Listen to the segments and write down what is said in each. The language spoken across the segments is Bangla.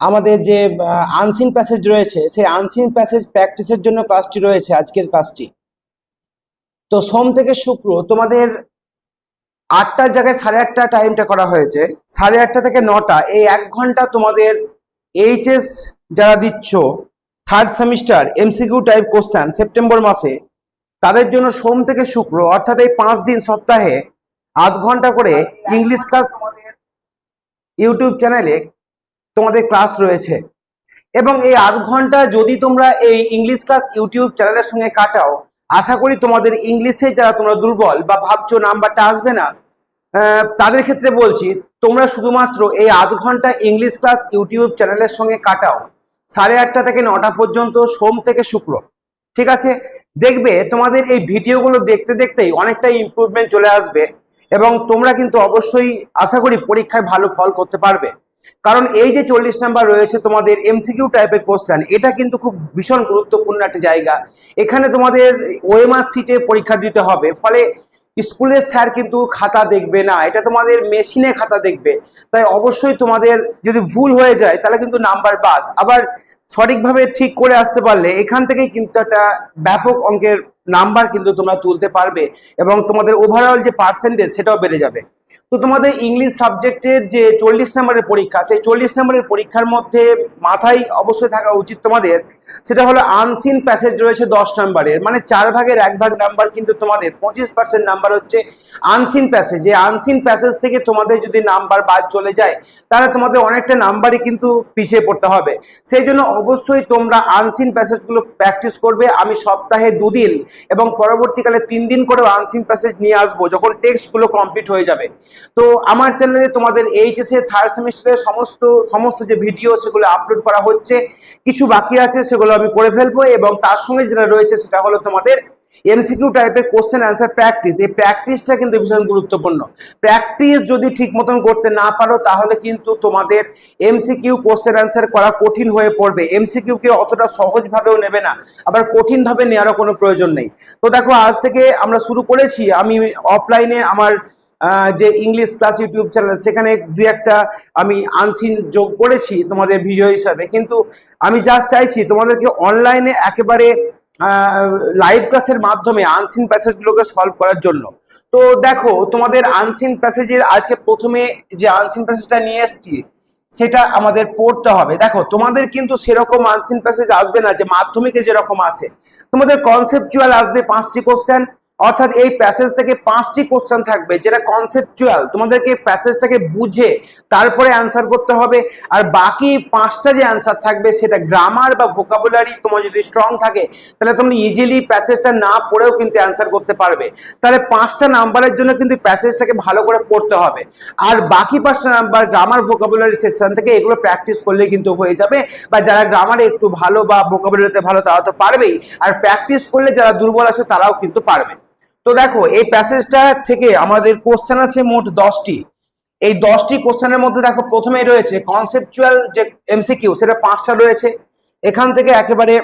আমাদের যে আনসিন প্যাসেজ রয়েছে সেই আনসিন প্যাসেজ প্র্যাকটিসের জন্য ক্লাসটি রয়েছে আজকের ক্লাসটি তো সোম থেকে শুক্র তোমাদের আটটার জায়গায় সাড়ে আটটা টাইমটা করা হয়েছে। সাড়ে আটটা থেকে নটা এই এক ঘণ্টা তোমাদের এইচএস যারা দিচ্ছ third semester MCQ type question September মাসে তাদের জন্য সোম থেকে শুক্র অর্থাৎ এই পাঁচ দিন সপ্তাহে আধ ঘণ্টা করে ইংলিশ ক্লাস ইউটিউব চ্যানেলে তোমাদের ক্লাস রয়েছে। এবং এই আধ ঘণ্টা যদি তোমরা এই ইংলিশ ক্লাস ইউটিউব চ্যানেলের সঙ্গে কাটাও, আশা করি তোমাদের ইংলিশে যারা তোমরা দুর্বল বা ভাবছ নাম্বারটা আসবে না তাদের ক্ষেত্রে বলছি, তোমরা শুধুমাত্র এই আধ ঘণ্টা ইংলিশ ক্লাস ইউটিউব চ্যানেলের সঙ্গে কাটাও। সাড়ে আটটা থেকে নটা পর্যন্ত, সোম থেকে শুক্র। ঠিক আছে? দেখবে তোমাদের এই ভিডিওগুলো দেখতে দেখতেই অনেকটাই ইমপ্রুভমেন্ট চলে আসবে। এবং তোমরা কিন্তু অবশ্যই আশা করি পরীক্ষায় ভালো ফল করতে পারবে। কারণ এই যে চল্লিশ নাম্বার রয়েছে তোমাদের এমসিকিউ টাইপের কোশ্চেন এটা কিন্তু খুব ভীষণ গুরুত্বপূর্ণ একটা জায়গা। এখানে তোমাদের ওএমআর সিটে পরীক্ষা দিতে হবে, ফলে স্কুলের স্যার কিন্তু খাতা দেখবে না, এটা তোমাদের মেশিনে খাতা দেখবে। তাই অবশ্যই তোমাদের যদি ভুল হয়ে যায়, তাহলে কিন্তু নাম্বার বাদ। আবার সঠিকভাবে ঠিক করে আসতে পারলে এখান থেকেই কিন্তু একটা ব্যাপক অঙ্কের নাম্বার কিন্তু তোমরা তুলতে পারবে এবং তোমাদের ওভারঅল যে পার্সেন্টেজ সেটাও বেড়ে যাবে। তো তোমাদের ইংলিশ সাবজেক্টের যে চল্লিশ নম্বরের পরীক্ষা, সেই চল্লিশ নম্বরের পরীক্ষার মধ্যে মাথায় অবশ্যই থাকা উচিত তোমাদের, সেটা হলো আনসিন প্যাসেজ রয়েছে দশ নম্বরের মানে চার ভাগের এক ভাগ নাম্বার কিন্তু তোমাদের, পঁচিশ পার্সেন্ট নাম্বার হচ্ছে আনসিন প্যাসেজ এই আনসিন প্যাসেজ থেকে তোমাদের যদি নাম্বার বাদ চলে যায়, তাহলে তোমাদের অনেকটা নাম্বারই কিন্তু পিছিয়ে পড়তে হবে। সেই জন্য অবশ্যই তোমরা আনসিন প্যাসেজগুলো প্র্যাকটিস করবে, আমি সপ্তাহে দুদিন এবং পরবর্তীকালে তিন দিন করেও আনসিন প্যাসেজ নিয়ে আসব, যখন টেক্সটগুলো কমপ্লিট হয়ে যাবে। তো আমার চ্যানেলে তোমাদের এইচএস থার্ড সেমিস্টারের সমস্ত সমস্ত যে ভিডিও সেগুলো আপলোড করা হচ্ছে, কিছু বাকি আছে সেগুলো আমি করে ফেলব এবং তার সঙ্গে যেটা রয়েছে সেটা হলো তোমাদের এমসিকিউ টাইপের কোশ্চেন অ্যান্সার প্র্যাকটিস এই প্র্যাকটিসটা কিন্তু ভীষণ গুরুত্বপূর্ণ। প্র্যাকটিস যদি ঠিক মতন করতে না পারো, তাহলে কিন্তু তোমাদের এমসিকিউ কোশ্চেন অ্যান্সার করা কঠিন হয়ে পড়বে। এমসিকিউ কে অতটা সহজভাবেও নেবে না। আবার কঠিনভাবে নেওয়ারও কোনো প্রয়োজন নেই। তো দেখো, আজ থেকে আমরা শুরু করেছি। আমি অফলাইনে আমার যে ইংলিশ ক্লাস ইউটিউব চ্যানেল সেখানে দুই একটা আমি আনসিন যোগ করেছি তোমাদের ভিডিও হিসাবে। কিন্তু আমি জাস্ট চাইছি তোমাদেরকে অনলাইনে একেবারে লাইভ ক্লাসের মাধ্যমে আনসিন প্যাসেজগুলোকে সলভ করার জন্য। তো দেখো, তোমাদের আনসিন প্যাসেজের আজকে প্রথমে যে আনসিন প্যাসেজটা নিয়ে এসেছি, সেটা আমাদের পড়তে হবে। দেখো, তোমাদের কিন্তু সেরকম আনসিন প্যাসেজ আসবে না যে মাধ্যমিকে যেরকম আসে। তোমাদের কনসেপচুয়াল আসবে পাঁচটি কোশ্চেন অর্থাৎ এই প্যাসেজ থেকে পাঁচটি কোশ্চেন থাকবে, যেটা কনসেপচুয়াল তোমাদেরকে প্যাসেজটাকে বুঝে তারপরে অ্যান্সার করতে হবে। আর বাকি পাঁচটা যে অ্যান্সার থাকবে, সেটা গ্রামার বা ভোকাবুলারি তোমার যদি স্ট্রং থাকে, তাহলে তুমি ইজিলি প্যাসেজটা না পড়েও কিন্তু অ্যান্সার করতে পারবে। তাহলে পাঁচটা নাম্বারের জন্য কিন্তু প্যাসেজটাকে ভালো করে পড়তে হবে। আর বাকি পাঁচটা নাম্বার গ্রামার ভোকাবুলারি সেকশন থেকে এগুলো প্র্যাকটিস করলে কিন্তু হয়ে যাবে। বা যারা গ্রামারে একটু ভালো বা ভোকাবুলারিতে ভালো, তারা তো পারবেই। আর প্র্যাকটিস করলে যারা দুর্বল আছে, তারাও কিন্তু পারবে। তো দেখো, এই প্যাসেজটা থেকে আমাদের কোশ্চেন আছে মোট দশটি। এই দশটি কোশ্চেনের মধ্যে দেখো, প্রথমেই রয়েছে কনসেপচুয়াল যে এমসিকিউ সেটা পাঁচটা রয়েছে। এখান থেকে একেবারে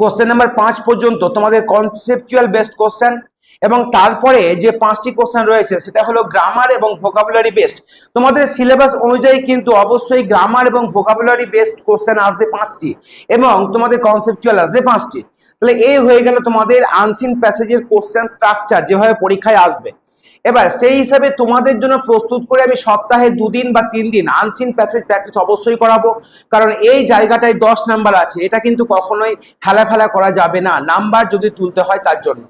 কোশ্চেন নাম্বার পাঁচ পর্যন্ত তোমাদের কনসেপচুয়াল বেস্ট কোশ্চেন এবং তারপরে যে পাঁচটি কোশ্চেন রয়েছে, সেটা হলো গ্রামার এবং ভোকাবুলারি বেস্ট তোমাদের সিলেবাস অনুযায়ী কিন্তু অবশ্যই গ্রামার এবং ভোকাবুলারি বেস্ট কোশ্চেন আসবে পাঁচটি এবং তোমাদের কনসেপচুয়াল আসবে পাঁচটি। তাহলে এই হয়ে গেল তোমাদের আনসিন প্যাসেজের কোশ্চেন স্ট্রাকচার যেভাবে পরীক্ষায় আসবে। এবার সেই হিসাবে তোমাদের জন্য প্রস্তুত করে আমি সপ্তাহে দুদিন বা তিন দিন আনসিন প্যাসেজ প্র্যাকটিস অবশ্যই করাবো। কারণ এই জায়গাটায় দশ নাম্বার আছে, এটা কিন্তু কখনোই হেলা ফেলা করা যাবে না নাম্বার যদি তুলতে হয় তার জন্য।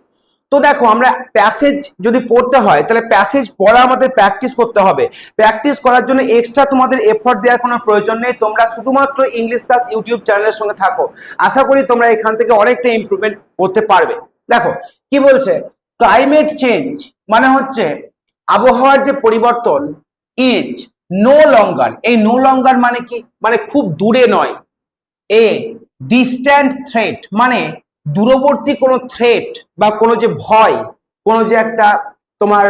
তো দেখো, আমরা প্যাসেজ যদি পড়তে হয়, তাহলে প্যাসেজ পড়া আমাদের প্র্যাকটিস করতে হবে। প্র্যাকটিস করার জন্য এক্সট্রা তোমাদের এফোর্ট দেওয়ার কোনো প্রয়োজন নেই। তোমরা শুধুমাত্র ইংলিশ ক্লাস ইউটিউব চ্যানেলের সঙ্গে থাকো। আশা করি তোমরা এখান থেকে অনেকটা ইমপ্রুভমেন্ট করতে পারবে। দেখো, কি বলছে? ক্লাইমেট চেঞ্জ মানে হচ্ছে আবহাওয়ার যে পরিবর্তন ইজ নো লঙ্গার এই নো লঙ্গার মানে কি? মানে খুব দূরে নয়। এ ডিস্ট্যান্ট থ্রেট মানে দূরবর্তী কোনো থ্রেট বা কোনো যে ভয়, কোনো যে একটা তোমার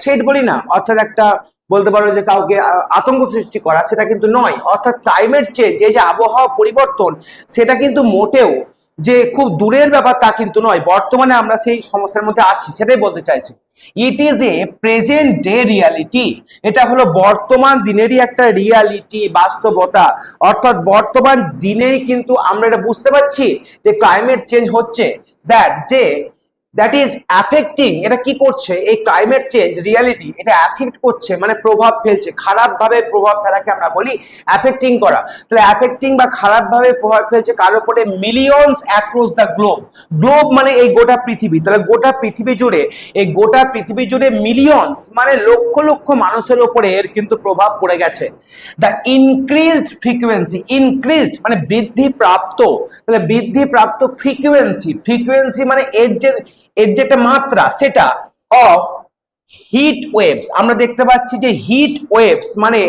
থ্রেট বলি না, অর্থাৎ একটা বলতে পারো যে কাউকে আতঙ্ক সৃষ্টি করা, সেটা কিন্তু নয়। অর্থাৎ ক্লাইমেট চেঞ্জ এই যে আবহাওয়া পরিবর্তন, সেটা কিন্তু মোটেও যে খুব দূরের ব্যাপার তা কিন্তু নয়। বর্তমানে আমরা সেই সমস্যার মধ্যে আছি, সেটাই বলতে চাইছি। It is a present day reality এটা হলো বর্তমান দিনেরই একটা রিয়ালিটি বাস্তবতা। অর্থাৎ বর্তমান দিনেই কিন্তু আমরা এটা বুঝতে পারছি যে ক্লাইমেট চেঞ্জ হচ্ছে। দ্যাট যে দ্যাট ইজ অ্যাফেক্টিং এটা কি করছে? এই ক্লাইমেট চেঞ্জ রিয়ালিটি এটা অ্যাফেক্ট করছে মানে প্রভাব ফেলছে। খারাপভাবে প্রভাব ফেলাকে আমরা বলি অ্যাফেক্টিং করা। তাহলে অ্যাফেক্টিং বা খারাপভাবে প্রভাব ফেলছে কার উপরে? Millions across the globe globe মানে এই গোটা পৃথিবী। তাহলে গোটা পৃথিবী জুড়ে, এই গোটা পৃথিবী জুড়ে মিলিয়নস মানে লক্ষ লক্ষ মানুষের উপরে এর কিন্তু প্রভাব পড়ে গেছে। দ্য ইনক্রিজড ফ্রিকুয়েন্সি ইনক্রিজড মানে বৃদ্ধি প্রাপ্ত তাহলে বৃদ্ধি প্রাপ্ত ফ্রিকুয়েন্সি ফ্রিকুয়েন্সি মানে এর যে এর যেটা মাত্রা, সেটা অফ হিট ওয়েভস আমরা দেখতে পাচ্ছি যে হিট ওয়েভস মানে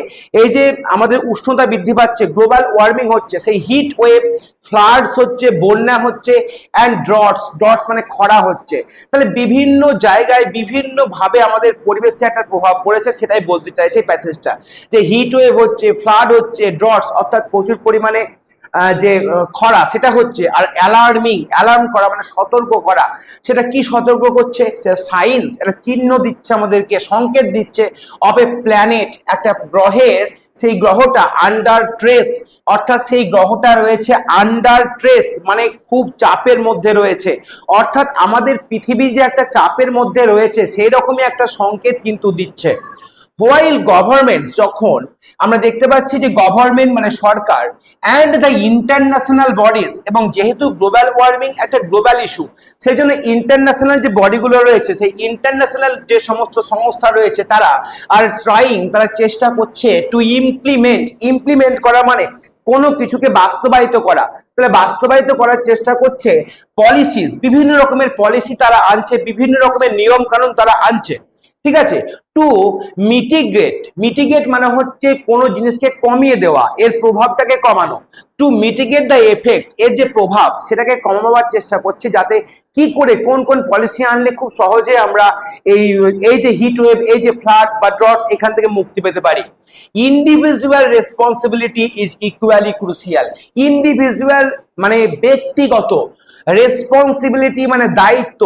এই যে আমাদের উষ্ণতা বৃদ্ধি পাচ্ছে গ্লোবাল ওয়ার্মিং হচ্ছে, সেই হিট ওয়েভ ফ্লাডস হচ্ছে, বন্যা হচ্ছে অ্যান্ড ড্রটস ড্রটস মানে খরা হচ্ছে। তাহলে বিভিন্ন জায়গায় বিভিন্ন ভাবে আমাদের পরিবেশে একটা প্রভাব পড়েছে, সেটাই বলতে চাই সেই প্যাসেজটা যে হিট ওয়েভ হচ্ছে ফ্লাড হচ্ছে ড্রটস অর্থাৎ প্রচুর পরিমাণে যে খরা, সেটা হচ্ছে, আর অ্যালার্মিং অ্যালার্ম করা মানে সতর্ক করা, সেটা কি সতর্ক করছে? সায়েন্স একটা চিহ্ন দিচ্ছে আমাদেরকে, সংকেত দিচ্ছে অফ এ প্ল্যানেট একটা গ্রহের, সেই গ্রহটা আন্ডার ট্রেস অর্থাৎ সেই গ্রহটা রয়েছে আন্ডার ট্রেস মানে খুব চাপের মধ্যে রয়েছে। অর্থাৎ আমাদের পৃথিবী যে একটা চাপের মধ্যে রয়েছে সেই রকমই একটা সংকেত কিন্তু দিচ্ছে। হোয়াইল গভর্নমেন্ট যখন আমরা দেখতে পাচ্ছি যে গভর্নমেন্ট মানে সরকার অ্যান্ড দ্য ইন্টারন্যাশনাল বডিজ এবং যেহেতু গ্লোবাল ওয়ার্মিং একটা গ্লোবাল ইস্যু সেই জন্য ইন্টারন্যাশনাল যে বডিগুলো রয়েছে, সেই ইন্টারন্যাশনাল যে সমস্ত সংস্থা রয়েছে, তারা আর ট্রাইং তারা চেষ্টা করছে টু ইমপ্লিমেন্ট ইমপ্লিমেন্ট করা মানে কোনো কিছুকে বাস্তবায়িত করা। তাহলে বাস্তবায়িত করার চেষ্টা করছে পলিসিস বিভিন্ন রকমের পলিসি তারা আনছে, বিভিন্ন রকমের নিয়ম কানুন তারা আনছে। ঠিক আছে? টু মিটিগ্রেট মিটিগ্রেট মানে হচ্ছে কোনো জিনিসকে কমিয়ে দেওয়া, এর প্রভাবটাকে কমানো। টু মিটিগেট দ্য এফেক্টস এর যে প্রভাব, সেটাকে কমাবার চেষ্টা করছে যাতে কি করে, কোন কোন পলিসি আনলে খুব সহজে আমরা এই এই যে হিট ওয়েভ এই যে ফ্লাড বা ড্রটস এখান থেকে মুক্তি পেতে পারি। Individual responsibility is equally crucial individual মানে ব্যক্তিগত রেসপন্সিবিলিটি মানে দায়িত্ব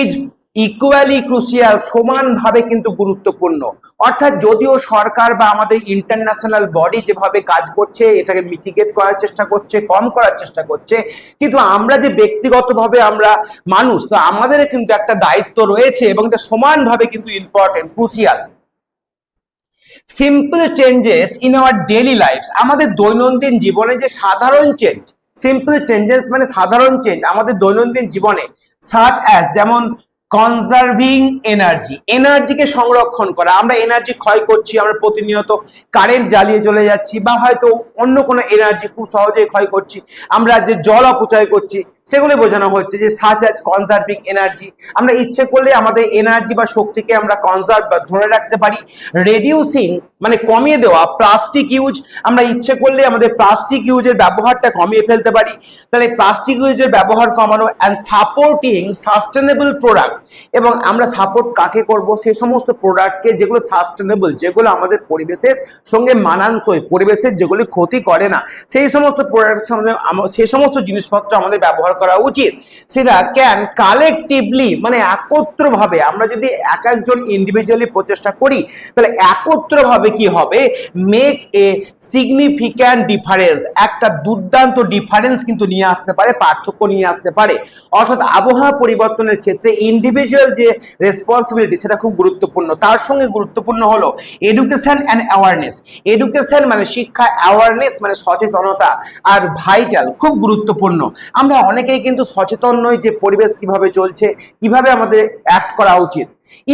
ইজ ইকুয়ালি ক্রুশিয়াল সমানভাবে কিন্তু গুরুত্বপূর্ণ। অর্থাৎ যদিও সরকার বা আমাদের ইন্টারন্যাশনাল বডি যেভাবে কাজ করছে, এটাকে মিটিগেট করার চেষ্টা করছে, কম করার চেষ্টা করছে, কিন্তু আমরা যে ব্যক্তিগতভাবে আমরা মানুষ, তো আমাদের কিন্তু একটা দায়িত্ব রয়েছে এবং এটা সমানভাবে কিন্তু important crucial simple changes in our daily lives আমাদের দৈনন্দিন জীবনে যে সাধারণ চেঞ্জ সিম্পল চেঞ্জেস মানে সাধারণ চেঞ্জ আমাদের দৈনন্দিন জীবনে সাচ অ্যাজ যেমন কনজার্ভিং এনার্জি এনার্জিকে সংরক্ষণ করা। আমরা এনার্জি ক্ষয় করছি, আমরা প্রতিনিয়ত কারেন্ট জ্বালিয়ে চলে যাচ্ছি বা হয়তো অন্য কোনো এনার্জি খুব সহজেই ক্ষয় করছি। আমরা যে জল অপচয় করছি সেগুলো বোঝানো হচ্ছে যে সাচ অ্যাজ কনজার্ভিং এনার্জি আমরা ইচ্ছে করলে আমাদের এনার্জি বা শক্তিকে আমরা কনজার্ভ বা ধরে রাখতে পারি। রেডিউসিং মানে কমিয়ে দেওয়া প্লাস্টিক ইউজ আমরা ইচ্ছে করলে আমাদের প্লাস্টিক ইউজের ব্যবহারটা কমিয়ে ফেলতে পারি। তাহলে প্লাস্টিক ইউজের ব্যবহার কমানো অ্যান্ড সাপোর্টিং সাস্টেনেবল প্রোডাক্টস এবং আমরা সাপোর্ট কাকে করব? সে সমস্ত প্রোডাক্টকে যেগুলো সাস্টেনেবল যেগুলো আমাদের পরিবেশের সঙ্গে মানানসই, পরিবেশের যেগুলি ক্ষতি করে না। সেই সমস্ত প্রোডাক্টের সঙ্গে সেই সমস্ত জিনিসপত্র আমাদের ব্যবহার করা উচিত। সেটা ক্যান কালেকটিভলি মানে একত্রভাবে, আমরা যদি এক একজন ইন্ডিভিজুয়ালি প্রচেষ্টা করি, তাহলে একত্রভাবে কি হবে? মেক এ সিগনিফিক্যান্ট ডিফারেন্স একটা দুর্দান্ত ডিফারেন্স কিন্তু নিয়ে আসতে পারে, পার্থক্য নিয়ে আসতে পারে। অর্থাৎ আবহাওয়া পরিবর্তনের ক্ষেত্রে ইন্ডিভিজুয়াল যে রেসপন্সিবিলিটি সেটা খুব গুরুত্বপূর্ণ। তার সঙ্গে গুরুত্বপূর্ণ হলো এডুকেশন অ্যান্ড অ্যাওয়ারনেস এডুকেশন মানে শিক্ষা অ্যাওয়ারনেস মানে সচেতনতা, আর ভাইটাল খুব গুরুত্বপূর্ণ। আমরা অনেকেই কিন্তু সচেতন নয় যে পরিবেশ কীভাবে চলছে, কীভাবে আমাদের অ্যাক্ট করা উচিত।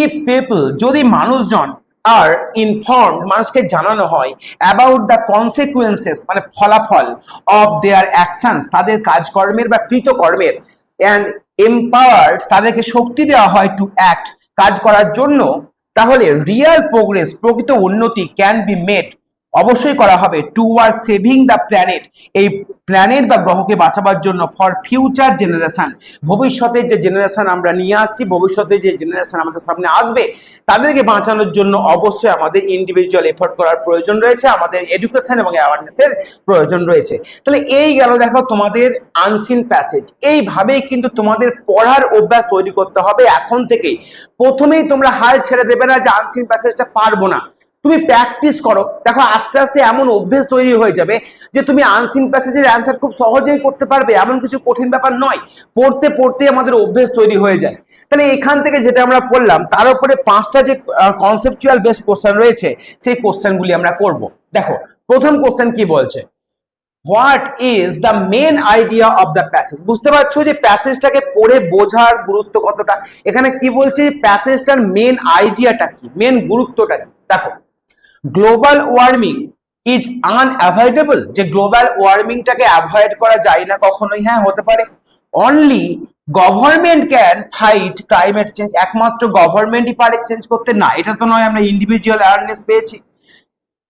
ইফ পিপল যদি মানুষজন আর ইনফর্ম মানুষকে জানানো হয় অ্যাবাউট দ্য কনসিকুয়েন্সেস মানে ফলাফল অফ দেয়ার অ্যাকশনস তাদের কাজকর্মের বা কৃতকর্মের অ্যান্ড এম্পাওয়ার্ড তাদেরকে শক্তি দেওয়া হয় টু অ্যাক্ট কাজ করার জন্য, তাহলে রিয়াল প্রোগ্রেস প্রকৃত উন্নতি ক্যান বি মেড অবশ্যই করা হবে to toward saving the planet এই প্ল্যানেট বা গ্রহকে বাঁচাবার জন্য ফর ফিউচার জেনারেশান ভবিষ্যতের যে জেনারেশান আমরা নিয়ে আসছি, ভবিষ্যতে যে জেনারেশান আমাদের সামনে আসবে, তাদেরকে বাঁচানোর জন্য অবশ্যই আমাদের ইন্ডিভিজুয়াল এফোর্ট করার প্রয়োজন রয়েছে, আমাদের এডুকেশন এবং অ্যাওয়ারনেসের প্রয়োজন রয়েছে। তাহলে এই গেল দেখো তোমাদের আনসিন প্যাসেজ এইভাবেই কিন্তু তোমাদের পড়ার অভ্যাস তৈরি করতে হবে এখন থেকেই। প্রথমেই তোমরা হাল ছেড়ে দেবে না যে আনসিন প্যাসেজটা পারব না। তুমি প্র্যাকটিস করো। দেখো, আস্তে আস্তে এমন অভ্যেস তৈরি হয়ে যাবে যে তুমি আনসিন প্যাসেজের অ্যান্সার খুব সহজেই করতে পারবে। এমন কিছু কঠিন ব্যাপার নয়। পড়তে পড়তে আমাদের অভ্যেস তৈরি হয়ে যায়। তাহলে এখান থেকে যেটা আমরা পড়লাম, তার উপরে পাঁচটা যে কনসেপচুয়াল বেস কোশ্চেন রয়েছে, সেই কোশ্চেনগুলি আমরা করব। দেখো, প্রথম কোশ্চেন কি বলছে? What is the main idea of the passage বুঝতে পারছ যে প্যাসেজটাকে পড়ে বোঝার গুরুত্ব কতটা? এখানে কি বলছে? প্যাসেজটার মেন আইডিয়াটা কি? মেন গুরুত্বটা কি? দেখো গ্লোবাল ওয়ার্মিং ইজ আনঅ্যাভয়েডেবল যে গ্লোবাল ওয়ার্মিংটাকে অ্যাভয়েড করা যায় না কখনোই হ্যাঁ হতে পারে। Only government can fight climate change একমাত্র গভর্নমেন্টই পারে চেঞ্জ করতে না। এটা তো নয়, আমরা ইন্ডিভিজুয়াল অ্যাওয়ারনেস পেয়েছি।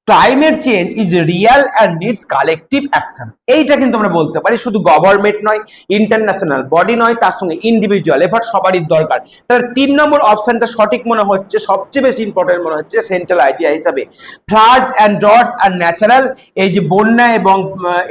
Climate change is real and needs collective action এইটা কিন্তু আমরা বলতে পারি, শুধু গভর্নমেন্ট নয় ইন্টারন্যাশনাল বডি নয়, তার সঙ্গে ইন্ডিভিজুয়াল এবার সবারই দরকার। তাহলে তিন নম্বর অপশনটা সঠিক মনে হচ্ছে, সবচেয়ে বেশি ইম্পর্টেন্ট মনে হচ্ছে সেন্ট্রাল আইডিয়া হিসাবে। Floods and droughts and natural এই যে বন্যা এবং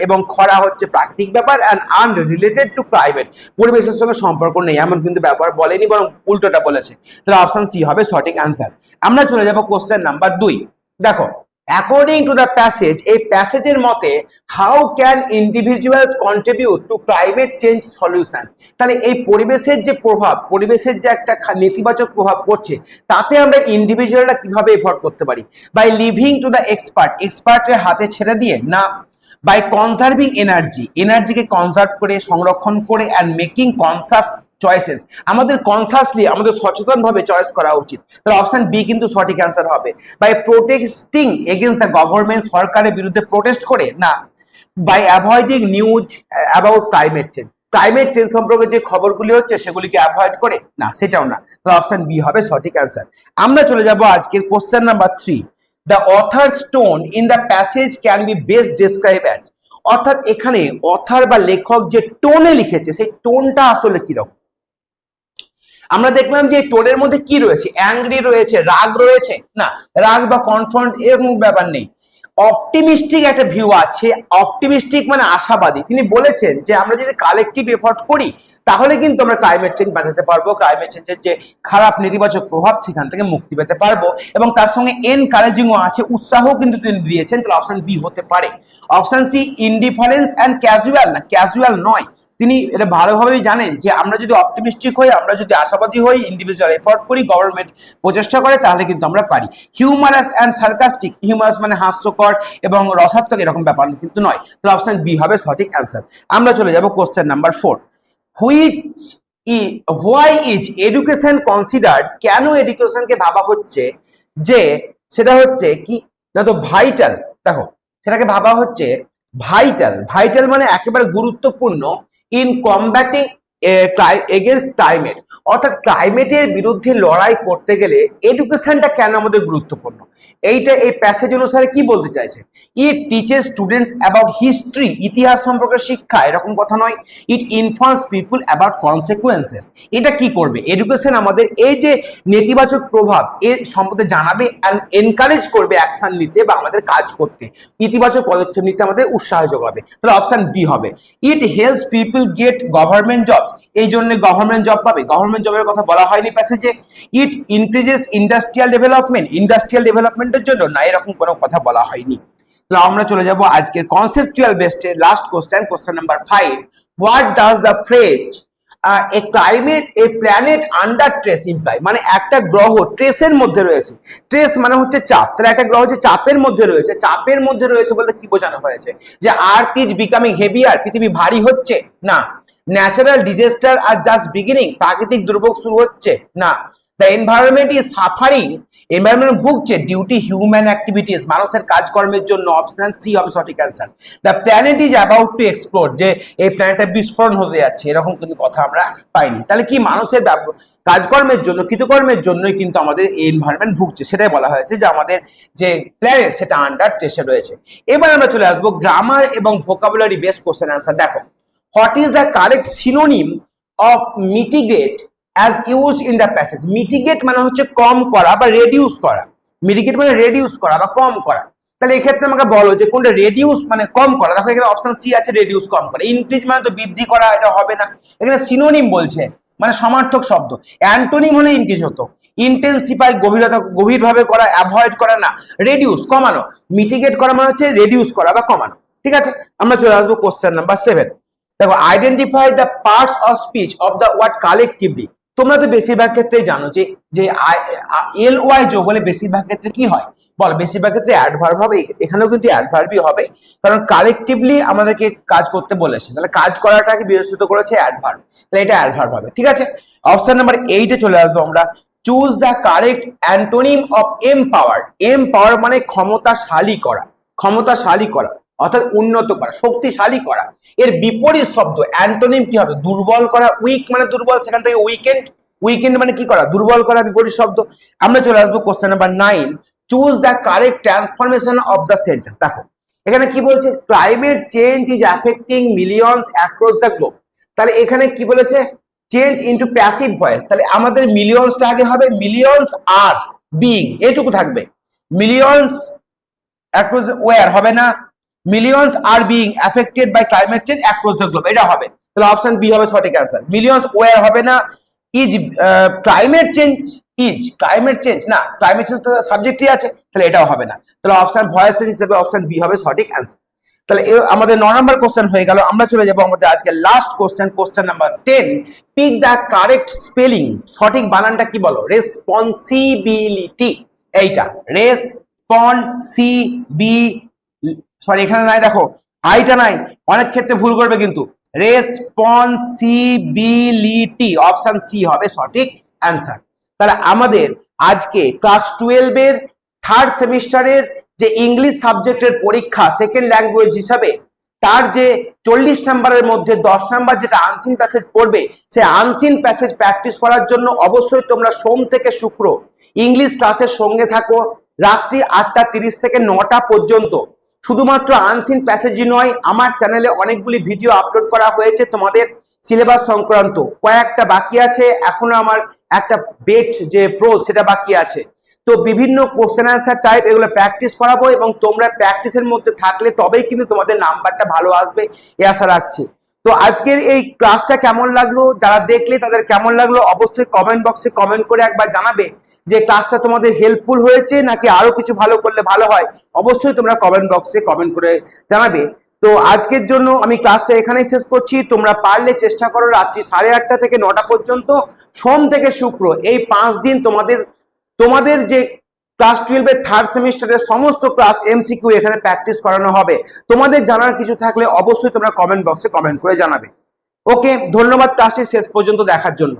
এবং খরা হচ্ছে প্রাকৃতিক ব্যাপার and unrelated to climate পরিবেশের সঙ্গে সম্পর্ক নেই, এমন কিন্তু ব্যাপার বলেনি, বরং উল্টোটা বলেছে। তাহলে অপশন সি হবে সঠিক অ্যান্সার আমরা চলে যাব কোশ্চেন নাম্বার দুই। দেখো অ্যাকর্ডিং টু দ্য প্যাসেজ এই প্যাসেজের মতে how can individuals contribute to climate change solutions তাহলে এই পরিবেশের যে প্রভাব, পরিবেশের যে একটা নেতিবাচক প্রভাব পড়ছে, তাতে আমরা ইন্ডিভিজুয়ালরা কীভাবে এফোর্ট করতে পারি? By leaving to the expert এক্সপার্টের হাতে ছেড়ে দিয়ে, না বাই কনজার্ভিং এনার্জি এনার্জিকে কনজার্ভ করে, সংরক্ষণ করে অ্যান্ড মেকিং কনসাস চয়েসেস আমাদের কনসাসলি আমাদের সচেতনভাবে চয়েস করা উচিত। তাহলে অপশন বি কিন্তু সঠিক অ্যান্সার হবে। By protesting against the government সরকারের বিরুদ্ধে প্রোটেস্ট করে? না। By avoiding news about climate change climate change সম্পর্কে যে খবরগুলি হচ্ছে, সেগুলিকে অ্যাভয়েড করে? না, সেটাও না। তাহলে অপশন বি হবে সঠিক অ্যান্সার আমরা চলে যাব আজকের question number three the author tone in the passage can be best describe as অর্থাৎ এখানে অথার বা লেখক যে টোনে লিখেছে, সেই টোনটা আসলে কীরকম? আমরা দেখলাম যে টোনের মধ্যে কি রয়েছে? অ্যাংরি রয়েছে, রাগ রয়েছে? না, রাগ বা কনফ্রন্ট এরকম ব্যাপার নেই। অপটিমিস্টিক একটা ভিউ আছে। অপটিমিস্টিক মানে আশাবাদী। তিনি বলেছেন যে, আমরা যদি কালেকটিভ এফোর্ট করি, তাহলে কিন্তু আমরা ক্লাইমেট চেঞ্জ বাঁচাতে পারব। ক্লাইমেট চেঞ্জের যে খারাপ নেতিবাচক প্রভাব, সেখান থেকে মুক্তি পেতে পারব। এবং তার সঙ্গে এনকারেজিংও আছে। উৎসাহ কিন্তু তিনি দিয়েছেন। তাহলে অপশন বি হতে পারে। Option C indifference and casual না ক্যাজুয়াল নয়। তিনি এটা ভালোভাবেই জানেন যে আমরা যদি অপটিমিস্টিক হই, আমরা যদি আশাবাদী হই ইন্ডিভিজুয়াল এফোর্ট করি গভর্নমেন্ট প্রচেষ্টা করে, তাহলে কিন্তু আমরা পারি। হিউমারাস অ্যান্ড সার্কাস্টিক হিউমারাস মানে হাস্যকর এবং রসাত্মক এরকম ব্যাপার কিন্তু নয়। তাহলে অপশন বি হবে সঠিক অ্যান্সার আমরা চলে যাব কোশ্চেন নাম্বার ফোর হুইচ ই হোয়াই ইজ এডুকেশন কনসিডার্ড কেন এডুকেশনকে ভাবা হচ্ছে যে সেটা হচ্ছে কি, না তো ভাইটাল দেখো, সেটাকে ভাবা হচ্ছে ভাইটাল ভাইটাল মানে একেবারে গুরুত্বপূর্ণ ইন কম্ব্যাটিং এগেনস্ট ক্লাইমেট অর্থাৎ ক্লাইমেটের বিরুদ্ধে লড়াই করতে গেলে এডুকেশনটা কেন আমাদের গুরুত্বপূর্ণ? এইটা এই প্যাসেজ অনুসারে কি বলতে চাইছে? It teaches students about history ইতিহাস সম্পর্কে শিক্ষা, এরকম কথা নয়। It informs people about consequences এটা কি করবে? এডুকেশন আমাদের এই যে নেতিবাচক প্রভাব এর সম্পর্কে জানাবে অ্যান্ড এনকারেজ করবে অ্যাকশন নিতে বা আমাদের কাজ করতে। ইতিবাচক পদক্ষেপ নিতে আমাদের উৎসাহ যোগাবে। তাহলে অপশন বি হবে। It helps people get government jobs এই জন্য গভর্নমেন্ট জব পাবে। গভর্নমেন্ট জবের কথা বলা হয়নি প্যাসেজে it increases industrial development industrial ডেভেলপমেন্টের জন্য না, এরকম কোনো কথা বলা হয়নি। তাহলে আমরা চলে যাব আজকের conceptual বেস্টে last question question number five what does the phrase a climate a planet under stress imply মানে একটা গ্রহ ট্রেসের মধ্যে রয়েছে। ট্রেস মানে হচ্ছে চাপ। তাহলে একটা গ্রহ যে চাপের মধ্যে রয়েছে। চাপের মধ্যে রয়েছে বলতে কি বোঝানো হয়েছে? যে আর্থ ইজ বিকামিং হেভিয়ার পৃথিবী ভারী হচ্ছে? না। Natural disaster are just beginning প্রাকৃতিক দুর্ভোগ শুরু হচ্ছে। না the environment is suffering environment ভুগছে। ডিউটি হিউম্যান অ্যাক্টিভিটিস মানুষের কাজকর্মের জন্য অপশন সি হবে সঠিক answer the planet is about to explode যে, এই প্ল্যানেটটা বিস্ফোরণ হতে যাচ্ছে। এরকম কিন্তু কথা আমরা পাইনি। তাহলে কি মানুষের কাজকর্মের জন্য, কৃতকর্মের জন্যই কিন্তু আমাদের এই এনভায়রনমেন্ট ভুগছে? সেটাই বলা হয়েছে যে, আমাদের যে প্ল্যানেট সেটা আন্ডার টেস্টে রয়েছে। এবার আমরা চলে আসব গ্রামার এবং ভোকাবুলারি বেস কোশ্চেন অ্যান্সার দেখো what is the correct synonym of mitigate as use in the passage mitigate মানে হচ্ছে কম করা বা রেডিউস করা। মিটিগেট মানে রেডিউস করা বা কম করা। তাহলে এক্ষেত্রে আমাকে বলো যে কোনটা রেডিউস মানে কম করা। দেখো এখানে অপশন সি আছে রেডিউস কম করা। ইনক্রিজ মানে তো বৃদ্ধি করা, এটা হবে না। এখানে সিনোনিম বলছে মানে সমার্থক শব্দ। অ্যান্টোনিম হলে ইনক্রিজ হতো। ইন্টেন্সিফাই গভীরতা, গভীরভাবে করা অ্যাভয়েড করা না। রেডিউস কমানো। মিটিগেট করা মানে হচ্ছে রেডিউস করা বা কমানো। ঠিক আছে? আমরা চলে আসব কোশ্চেন নাম্বার সেভেন দেখো identify the parts of speech of the word collectively তোমরা তো বেশিরভাগ ক্ষেত্রেই জানো যে যে এল ওয়াই যোগ হলে বেশিরভাগ ক্ষেত্রে কি হয়? বল, বেশিরভাগ ক্ষেত্রে অ্যাডভার্ব হবে এখানেও কিন্তু অ্যাডভার্বই হবে। কারণ কালেকটিভলি আমাদেরকে কাজ করতে বলেছে। তাহলে কাজ করাটাকে বিবেচিত করেছে অ্যাডভার্ব তাহলে এটা অ্যাডভার্ব হবে, ঠিক আছে? অপশন নাম্বার এইটে চলে আসব আমরা। Choose the correct antonym of empower empower মানে ক্ষমতাশালী করা। ক্ষমতাশালী করা। অর্থাৎ উন্নত করা, শক্তিশালী করা। এর বিপরীত শব্দ, অ্যান্টোনিম কি হবে? দুর্বল করা উইক মানে দুর্বল, সেখান থেকে উইকেন্ড উইকেন্ড মানে কি করা? দুর্বল করা বিপরীত শব্দ। আমরা চলে আসব question number nine choose the correct transformation of the sentence দেখো, এখানে কি বলছে? Climate change is affecting millions across the globe তাহলে এখানে কি বলেছে? চেঞ্জ ইনটু প্যাসিভ ভয়েস তাহলে আমাদের মিলিয়নসটা আগে হবে মিলিয়নস আর বিং এটুকু থাকবে। মিলিয়নস অ্যাক্রস ওয়ার হবে না? Millions are being affected by climate change across the globe এটা হবে। তাহলে অপশন বি হবে সঠিক অ্যান্সার মিলিয়নস ওয়ার হবে না? Is climate change is climate change না ক্লাইমেট চেঞ্জ তো সাবজেক্টই আছে, তাহলে এটাও হবে না। তাহলে অপশন ভয়েস হিসেবে অপশন বি হবে সঠিক অ্যান্সার তাহলে আমাদের ন নম্বর কোশ্চেন হয়ে গেল। আমরা চলে যাব আমাদের আজকে last question question number ten pick the correct spelling সঠিক বানানটা কি বলো? রেসপন্সিবিলিটি এইটা। রেসপন্সিবি সরি এখানে নাই, দেখো। আইটা নাই। অনেক ক্ষেত্রে ভুল করবে কিন্তু। রেসপন্সিবিলিটি অপশন সি হবে সঠিক অ্যান্সার তাহলে আমাদের আজকে ক্লাস টুয়েলভের থার্ড সেমিস্টারের যে ইংলিশ সাবজেক্টের পরীক্ষা সেকেন্ড ল্যাঙ্গুয়েজ হিসাবে, তার যে চল্লিশ নাম্বারের মধ্যে দশ নাম্বার যেটা আনসিন প্যাসেজ পড়বে, সে আনসিন প্যাসেজ প্র্যাকটিস করার জন্য অবশ্যই তোমরা সোম থেকে শুক্র ইংলিশ ক্লাসের সঙ্গে থাকো। রাত্রি আটটা তিরিশ থেকে নটা পর্যন্ত। শুধুমাত্র আনসিন প্যাসেজই নয়, আমার চ্যানেলে অনেকগুলি ভিডিও আপলোড করা হয়েছে তোমাদের সিলেবাস সংক্রান্ত। কয়েকটা বাকি আছে, এখনও আমার একটা বেট যে প্রো সেটা বাকি আছে। তো বিভিন্ন কোশ্চেন অ্যান্সার টাইপ এগুলো প্র্যাকটিস করাবো এবং তোমরা প্র্যাকটিসের মধ্যে থাকলে তবেই কিন্তু তোমাদের নাম্বারটা ভালো আসবে, এ আশা রাখছি। তো আজকের এই ক্লাসটা কেমন লাগল? যারা দেখলে তাদের কেমন লাগল? অবশ্যই কমেন্ট বক্সে কমেন্ট করে একবার জানাবে। যে ক্লাসটা তোমাদের হেল্পফুল হয়েছে নাকি আরও কিছু ভালো করলে ভালো হয়, অবশ্যই তোমরা কমেন্ট বক্সে কমেন্ট করে জানাবে। তো আজকের জন্য আমি ক্লাসটা এখানেই শেষ করছি। তোমরা পারলে চেষ্টা করো রাত্রি সাড়ে আটটা থেকে নটা পর্যন্ত, সোম থেকে শুক্র, এই পাঁচ দিন তোমাদের তোমাদের যে ক্লাস টুয়েলভের থার্ড সেমিস্টারের সমস্ত ক্লাস এমসিকিউ এখানে প্র্যাকটিস করানো হবে। তোমাদের জানার কিছু থাকলে অবশ্যই তোমরা কমেন্ট বক্সে কমেন্ট করে জানাবে। ওকে ধন্যবাদ ক্লাসটি শেষ পর্যন্ত দেখার জন্য।